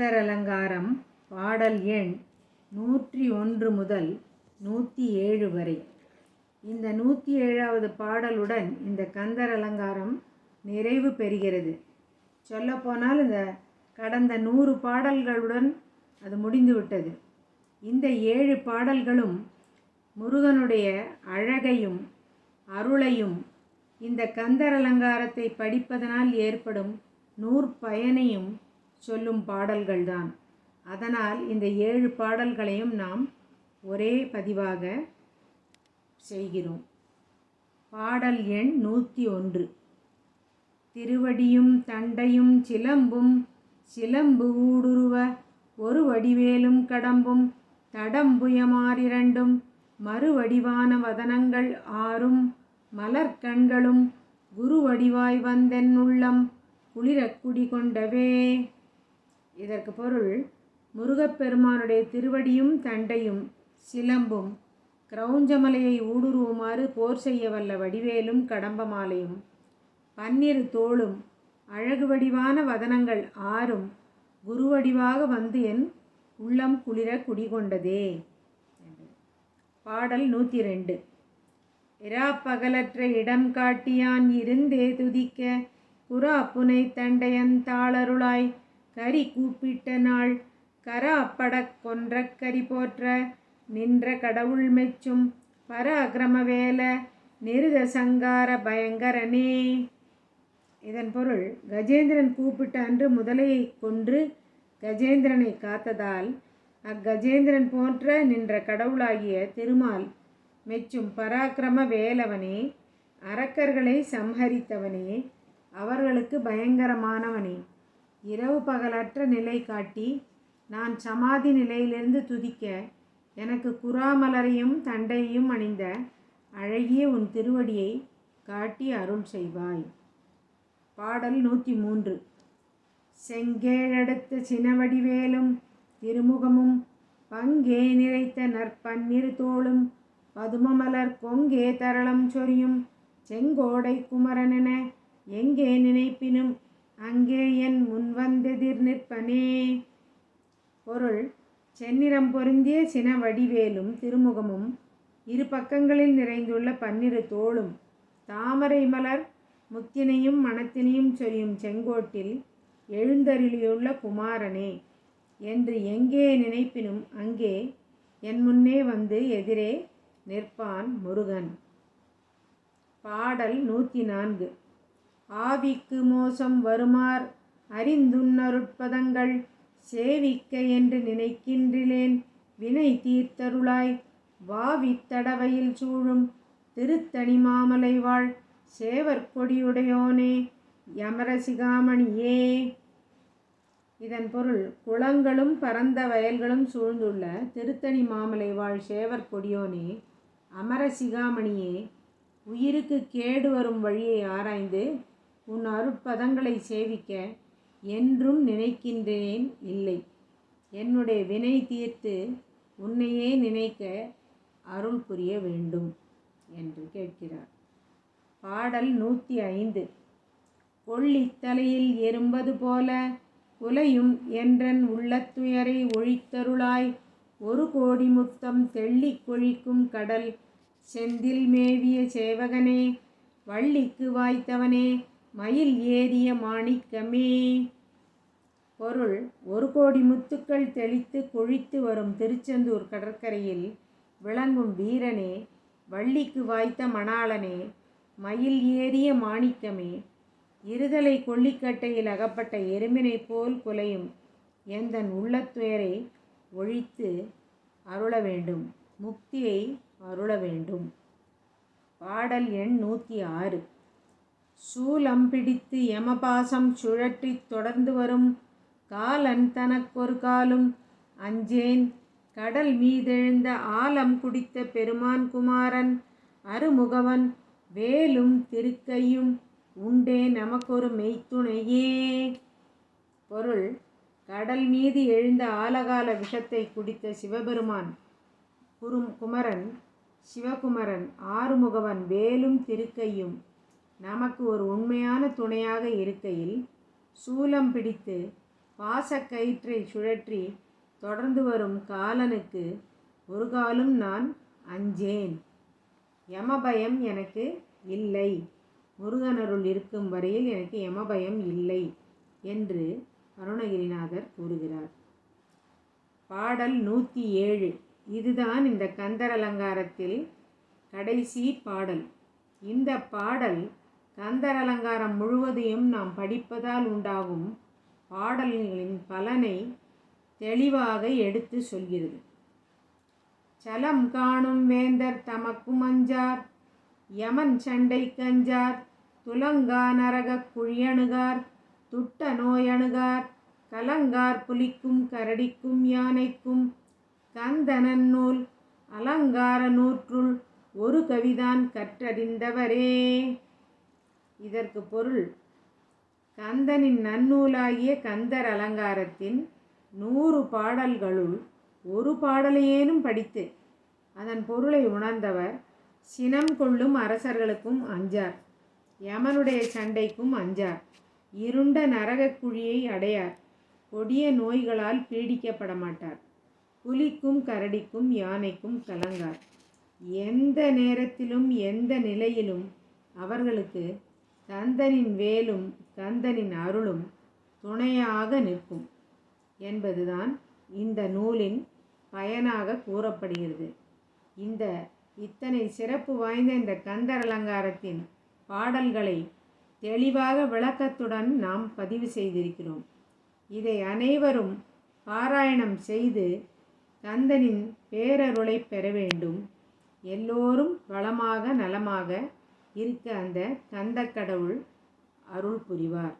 கந்தர் அலங்காரம் பாடல் எண் நூற்றி ஒன்று முதல் நூற்றி ஏழு வரை. இந்த நூற்றி ஏழாவது பாடலுடன் இந்த கந்தர் அலங்காரம் நிறைவு பெறுகிறது. சொல்லப்போனால் இந்த கடந்த நூறு பாடல்களுடன் அது முடிந்துவிட்டது இந்த ஏழு பாடல்களும் முருகனுடைய அழகையும் அருளையும் இந்த கந்தர் அலங்காரத்தை படிப்பதனால் ஏற்படும் நூற்பயனையும் சொல்லும் பாடல்கள்தான். அதனால் இந்த ஏழு பாடல்களையும் நாம் ஒரே பதிவாக செய்கிறோம். பாடல் எண் நூற்றி ஒன்று. திருவடியும் தண்டையும் சிலம்பும் சிலம்பு ஊடுருவ ஒரு வடிவேலும் கடம்பும் தடம்புயமாறிரண்டும் மறுவடிவான வதனங்கள் ஆறும் மலர்கண்களும் குருவடிவாய் வந்தென் உள்ளம் குளிரக்குடி கொண்டவே இதற்கு பொருள் முருகப்பெருமானுடைய திருவடியும் தண்டையும் சிலம்பும் கிரௌஞ்சமலையை ஊடுருவுமாறு போர் செய்ய வல்ல வடிவேலும் கடம்ப மாலையும் பன்னிரு தோளும் அழகு வடிவான வதனங்கள் ஆறும் குருவடிவாக வந்து என் உள்ளம் குளிர குடிகொண்டதே. பாடல் நூற்றி ரெண்டு இரா பகலற்ற இடம் காட்டியான் இருந்தே துதிக்க குரா புனை தண்டையன் தாளருளாய் கரி கூப்பிட்ட நாள். கராப்படக் கொன்ற கரி போற்ற. நின்ற கடவுள் மெச்சும் பர பராக்கிரமவேல நிருத சங்கார பயங்கரனே. இதன் பொருள் கஜேந்திரன் கூப்பிட்ட அன்று முதலையை கொன்று கஜேந்திரனை காத்ததால் அக்கஜேந்திரன் போன்ற நின்ற கடவுளாகிய திருமால் மெச்சும் பராக்கிரம வேலவனே. அரக்கர்களை சம்ஹரித்தவனே. அவர்களுக்கு பயங்கரமானவனே. இரவு பகலற்ற நிலை காட்டி நான் சமாதி நிலையிலிருந்து துதிக்க எனக்கு குறாமலரையும் தண்டையும் அணிந்த அழகிய உன் திருவடியை காட்டி அருள் செய்வாய். பாடல் நூற்றி மூன்று. செங்கேழடுத்த சினவடிவேலும் திருமுகமும் பங்கே நிறைத்த நற்பன்னிரு தோளும் பதுமமலர் கொங்கே தரளம் சொரியும் செங்கோடை குமரனென எங்கே நினைப்பினும் அங்கே என் முன்வந்தெதிர் நிற்பனே. பொருள் செந்நிறம் பொருந்திய சின வடிவேலும் திருமுகமும் இரு பக்கங்களில் நிறைந்துள்ள பன்னிரு தோளும் தாமரை மலர் முத்தினையும் மனத்தினையும் சொரியும் செங்கோட்டில் எழுந்தருளியுள்ள குமாரனே. என்று எங்கே நினைப்பினும் அங்கே என் முன்னே வந்து எதிரே நிற்பான் முருகன். பாடல் நூற்றி நான்கு. ஆவிக்கு மோசம் வருமார். அறிந்துன்னருட்பதங்கள் சேவிக்க என்று நினைக்கின்றிலேன் வினை தீர்த்தருளாய் வாவித்தடவையில் சூழும் திருத்தணி மாமலை வாழ். சேவற்கொடியுடையோனே யமரசிகாமணியே இதன் பொருள் குளங்களும் பரந்த வயல்களும் சூழ்ந்துள்ள திருத்தணி மாமலை வாழ் சேவர் கொடியோனே அமரசிகாமணியே உயிருக்கு கேடு வரும் வழியை ஆராய்ந்து உன் அருட்பதங்களை சேவிக்க என்றும் நினைக்கின்றேன் இல்லை. என்னுடைய வினை தீர்த்து உன்னையே நினைக்க அருள் புரிய வேண்டும் என்று கேட்கிறார். பாடல் நூற்றி ஐந்து. கொள்ளித்தலையில் எறும்பது போல உலையும் என்றன் உள்ளத்துயரை ஒழித்தருளாய். ஒரு கோடி முத்தம் தெள்ளி கொழிக்கும் கடல் செந்தில் மேவிய சேவகனே வள்ளிக்கு வாய்த்தவனே மயில் ஏறிய மாணிக்கமே. பொருள் ஒரு கோடி முத்துக்கள் தெளித்து கொழித்து வரும் திருச்செந்தூர் கடற்கரையில் விளங்கும் வீரனே வள்ளிக்கு வாய்த்த மணாளனே மயில் ஏறிய மாணிக்கமே. இருதலை கொல்லிக்கட்டையில் அகப்பட்ட எருமினை போல் குலையும் எந்தன் உள்ளத்துயரை ஒழித்து அருள வேண்டும் முக்தியை அருள வேண்டும். பாடல் எண் நூற்றி ஆறு. சூலம் பிடித்து யமபாசம் சுழற்றி தொடர்ந்து வரும் காலன் தனக்கொரு காலும் அஞ்சேன். கடல் மீதெழுந்த ஆலம் குடித்த பெருமான் குமாரன் அருமுகவன் வேலும் திருக்கையும் உண்டே நமக்கொரு மெய்த்துணையே. பொருள் கடல் மீது எழுந்த ஆலகால விஷத்தை குடித்த சிவபெருமான் குரும் குமரன் சிவகுமரன் ஆறுமுகவன் வேலும் திருக்கையும் நமக்கு ஒரு உண்மையான துணையாக இருக்கையில் சூலம் பிடித்து பாசக்கயிற்றை சுழற்றி தொடர்ந்து வரும் காலனுக்கு ஒரு காலும் நான் அஞ்சேன். யமபயம் எனக்கு இல்லை. முருகனருள் இருக்கும் வரையில் எனக்கு யமபயம் இல்லை என்று அருணகிரிநாதர் கூறுகிறார். பாடல் நூற்றி ஏழு. இதுதான் இந்த கந்தர் அலங்காரத்தில் கடைசி பாடல். இந்த பாடல் கந்தர் அலங்காரம் முழுவதையும் நாம் படிப்பதால் உண்டாகும் பாடல்களின் பலனை தெளிவாக எடுத்து சொல்கிறது. சலம் காணும் வேந்தர் தமக்கும் அஞ்சார் யமன் சண்டை கஞ்சார் துலங்கா நரகக் குழியணுகார் துட்ட நோயணுகார் கலங்கார் புலிக்கும் கரடிக்கும் யானைக்கும் கந்தனன் நூல் அலங்கார நூற்றுள் ஒரு கவிதான் கற்றறிந்தவரே. இதற்கு பொருள் கந்தனின் நன்னூலாகிய கந்தர் அலங்காரத்தின் நூறு பாடல்களுள் ஒரு பாடலையேனும் படித்து அதன் பொருளை உணர்ந்தவர் சினம் கொள்ளும் அரசர்களுக்கும் அஞ்சார். யமனுடைய சண்டைக்கும் அஞ்சார். இருண்ட நரகக் குழியை அடையார். கொடிய நோய்களால் பீடிக்கப்பட மாட்டார் புலிக்கும் கரடிக்கும் யானைக்கும் கலங்கார். எந்த நேரத்திலும் எந்த நிலையிலும் அவர்களுக்கு கந்தனின் வேலும் கந்தனின் அருளும் துணையாக நிற்கும் என்பதுதான் இந்த நூலின் பயனாக கூறப்படுகிறது. இந்த இத்தனை சிறப்பு வாய்ந்த இந்த கந்தர் அலங்காரத்தின் பாடல்களை தெளிவாக விளக்கத்துடன் நாம் பதிவு செய்திருக்கிறோம். இதை அனைவரும் பாராயணம் செய்து கந்தனின் பேரருளை பெற வேண்டும். எல்லோரும் வளமாக நலமாக இருக்க அந்த கந்த கடவுள் அருள் புரிவார்.